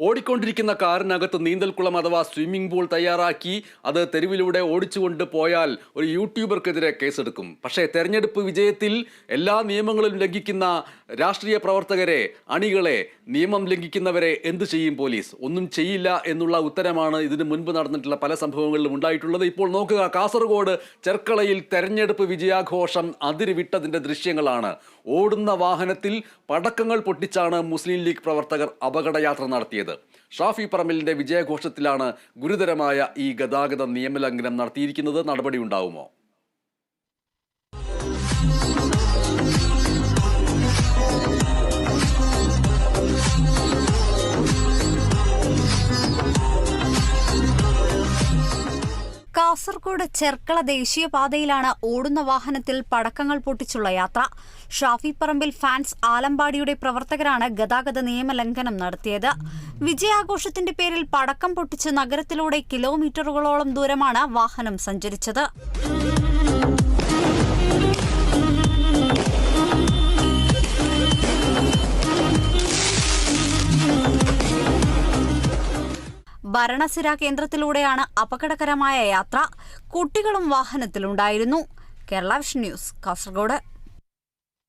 ഓടിക്കൊണ്ടിരിക്കുന്ന കാറിനകത്ത് നീന്തൽക്കുളം അഥവാ swimming pool തയ്യാറാക്കി അത് തെരുവിലൂടെ ഓടിച്ചുകൊണ്ട് പോയാൽ ഒരു യൂട്യൂബർക്കെതിരെ കേസെടുക്കും. പക്ഷേ തെരഞ്ഞെടുപ്പ് വിജയത്തിൽ എല്ലാ നിയമങ്ങളും ലംഘിക്കുന്ന രാഷ്ട്രീയ പ്രവർത്തകരെ അണികളെ നിയമം ലംഘിക്കുന്നവരെ എന്ത് ചെയ്യും പോലീസ്? ഒന്നും ചെയ്യില്ല എന്നുള്ള ഉത്തരമാണ് ഇതിന് മുൻപ് നടന്നിട്ടുള്ള പല സംഭവങ്ങളിലും ഉണ്ടായിട്ടുള്ളത്. ഇപ്പോൾ നോക്കുക കാസർഗോഡ് ചെർക്കളയിൽ തെരഞ്ഞെടുപ്പ് വിജയാഘോഷം അതിരുവിട്ടതിന്റെ ദൃശ്യങ്ങളാണ്. ഓടുന്ന വാഹനത്തിൽ പടക്കങ്ങൾ പൊട്ടിച്ചാണ് മുസ്ലിം ലീഗ് പ്രവർത്തകർ അപകടയാത്ര നടത്തിയത്. ഷാഫി പറമ്പലിന്റെ വിജയഘോഷത്തിലാണ് ഗുരുതരമായ ഈ ഗതാഗത നിയമലംഘനം നടത്തിയിരിക്കുന്നത്. നടപടി ഉണ്ടാവുമോ? കാസർഗോഡ് ചെർക്കള ദേശീയപാതയിലാണ് ഓടുന്ന വാഹനത്തിൽ പടക്കങ്ങൾ പൊട്ടിച്ചുള്ള യാത്ര. ഷാഫി പറമ്പിൽ ഫാൻസ് ആലമ്പാടിയുടെ പ്രവർത്തകരാണ് ഗതാഗത നിയമലംഘനം നടത്തിയത്. വിജയാഘോഷത്തിന്റെ പേരിൽ പടക്കം പൊട്ടിച്ച് നഗരത്തിലൂടെ കിലോമീറ്ററുകളോളം ദൂരമാണ് വാഹനം സഞ്ചരിച്ചത്. ഭരണസിര കേന്ദ്രത്തിലൂടെയാണ് അപകടകരമായ യാത്ര. കുട്ടികളും വാഹനത്തിലുണ്ടായിരുന്നു. Kerala vision news Kasaragod.